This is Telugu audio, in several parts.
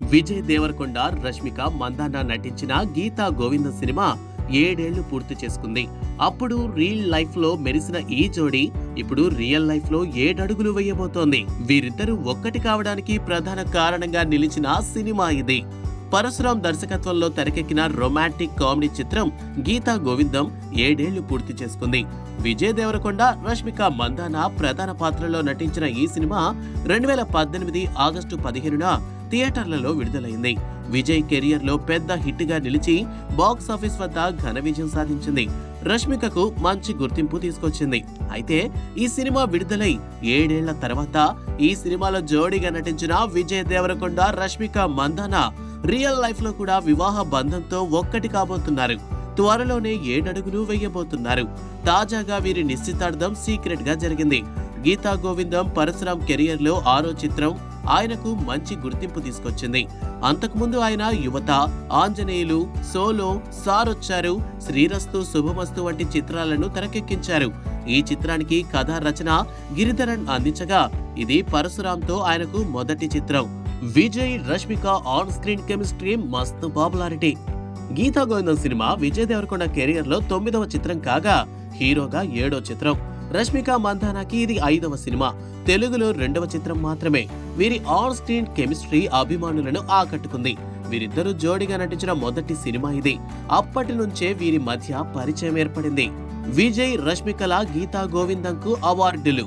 విజయ్ దేవరకొండ రష్మిక మందాన నటించిన గీతా గోవింద సినిమా ఏడేళ్ళు పూర్తి చేసుకుంది. అప్పుడు రీల్ లైఫ్లో మెరిసిన ఈ జోడి ఇప్పుడు రియల్ లైఫ్లో ఏడడుగులు వేయబోతోంది. వీరిద్దరూ ఒక్కటి కావడానికి ప్రధాన కారణంగా నిలిచిన సినిమా ఇది. పరశురాం దర్శకత్వంలో తెరకెక్కిన రొమాంటిక్ కామెడీ చిత్రం గీతా గోవిందం ఏడేళ్ళు పూర్తి చేసుకుంది. విజయ్ దేవరకొండ రష్మిక మందాన ప్రధాన పాత్రలో నటించిన ఈ సినిమా రెండు వేల పద్దెనిమిది ఆగస్టు పదిహేనున థియేటర్లలో విడుదలైంది. విజయ్ కెరియర్లో పెద్ద హిట్గా నిలిచి బాక్స్ ఆఫీస్ వద్ద ఘన విజయం సాధించింది. రష్మికకు మంచి గుర్తింపు తీసుకొచ్చింది. అయితే ఈ సినిమా విడుదలై ఏడేళ్ళ తర్వాత ఈ సినిమాలో జోడీగా నటించిన విజయ్ దేవరకొండ రష్మిక మందాన రియల్ లైఫ్లో కూడా వివాహ బంధంతో ఒక్కటి కాబోతున్నారు. త్వరలోనే ఏడడుగులు వేయబోతున్నారు. తాజాగా వీరి నిశ్చితార్థం సీక్రెట్గా జరిగింది. గీతా గోవిందం పరశురాం కెరియర్లో ఆరో చిత్రం ఆయనకు మంచి గుర్తింపు తీసుకొచ్చింది. అంతకుముందు ఆయన యువత ఆంజనేయులు సోలో సారొచ్చారు శ్రీరస్తు శుభమస్తు వంటి చిత్రాలను తెరకెక్కించారు. ఈ చిత్రానికి కథా రచన గిరిధరన్ అందించగా ఇది పరశురాంతో ఆయనకు మొదటి చిత్రం. Vijay Rashmika on screen chemistry మస్తు పాపులారిటీ. గీతా గోవిందం సినిమా విజయ్ దేవరకొండ కెరియర్లో తొమ్మిదవ చిత్రం కాగా హీరోగా ఏడో చిత్రం. రష్మిక మందానాకి ఇది ఐదవ సినిమా. తెలుగులో రెండవ చిత్రం మాత్రమే. వీరి ఆన్ స్క్రీన్ కెమిస్ట్రీ అభిమానులను ఆకట్టుకుంది. వీరిద్దరూ జోడిగా నటించిన మొదటి సినిమా ఇది. అప్పటి నుంచే వీరి మధ్య పరిచయం ఏర్పడింది. విజయ్ రష్మికల గీతా గోవిందంకు అవార్డులు.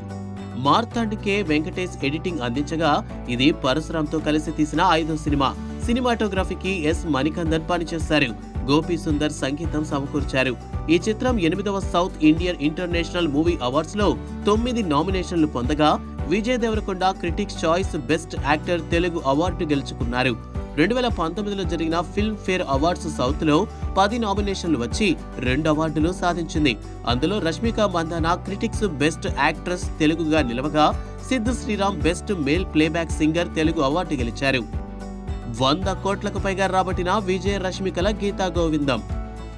మార్తాండ్ కె వెంకటేష్ ఎడిటింగ్ అందించగా ఇది పరశురాంతో కలిసి తీసిన ఐదో సినిమా. సినిమాటోగ్రఫీకి ఎస్ మణికందన్ పనిచేశారు. గోపి సుందర్ సంగీతం సమకూర్చారు. ఈ చిత్రం ఎనిమిదవ సౌత్ ఇండియన్ ఇంటర్నేషనల్ మూవీ అవార్డ్స్లో తొమ్మిది నామినేషన్లు పొందగా Vijay Deverakonda critics choice best actor Telugu award గెలుచుకున్నారు. రెండు వేల పంతొమ్మిదిలో జరిగిన ఫిల్మ్ ఫేర్ అవార్డ్స్ సౌత్లో పది నామినేషన్లు వచ్చి రెండు అవార్డులు సాధించింది. అందులో Rashmika Mandanna critics best actress తెలుగుగా నిలవగా Sid Sriram best male playback singer Telugu award గెలిచారు. వంద కోట్లకు పైగా రాబట్టిన విజయ రష్మికల గీతా గోవిందం.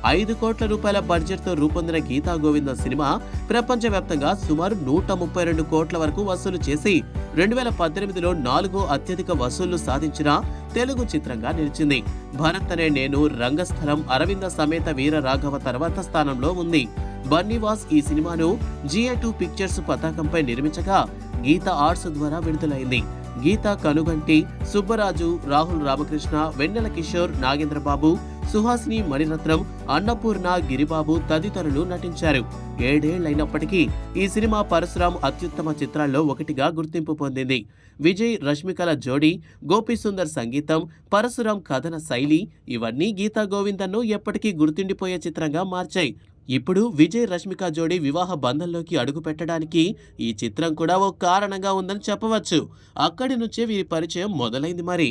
ఐదు కోట్ల రూపాయల బడ్జెట్తో రూపొందిన గీతా గోవిందం సినిమా ప్రపంచవ్యాప్తంగా సుమారు నూట ముప్పై రెండు కోట్ల వరకు వసూలు చేసి రెండు వేల పద్దెనిమిదిలో నాలుగో అత్యధిక వసూళ్ళు సాధించిన తెలుగు చిత్రంగా నిలిచింది. భరత్ అనే నేను రంగస్థలం అరవింద సమేత వీర రాఘవ తర్వాత స్థానంలో ఉంది. బన్నీవాస్ ఈ సినిమాను జిఏ టూ పిక్చర్స్ పతాకంపై నిర్మించగా గీత ఆర్ట్స్ ద్వారా విడుదలైంది. గీత కనుగంటి సుబ్బరాజు రాహుల్ రామకృష్ణ వెన్నెల కిషోర్ నాగేంద్రబాబు సుహాసిని మణిరత్నం అన్నపూర్ణ గిరిబాబు తదితరులు నటించారు. ఏడేళ్ళైనప్పటికీ ఈ సినిమా పరశురాం అత్యుత్తమ చిత్రాల్లో ఒకటిగా గుర్తింపు పొందింది. విజయ్ రష్మికల జోడీ గోపిసుందర్ సంగీతం పరశురాం కథన శైలి ఇవన్నీ గీతా గోవిందన్ను ఎప్పటికీ గుర్తుండిపోయే చిత్రంగా మార్చాయి. ఇప్పుడు విజయ్ రష్మిక జోడి వివాహ బంధంలోకి అడుగు పెట్టడానికి ఈ చిత్రం కూడా ఓ కారణంగా ఉందని చెప్పవచ్చు. అక్కడి నుంచే వీరి పరిచయం మొదలైంది మరి.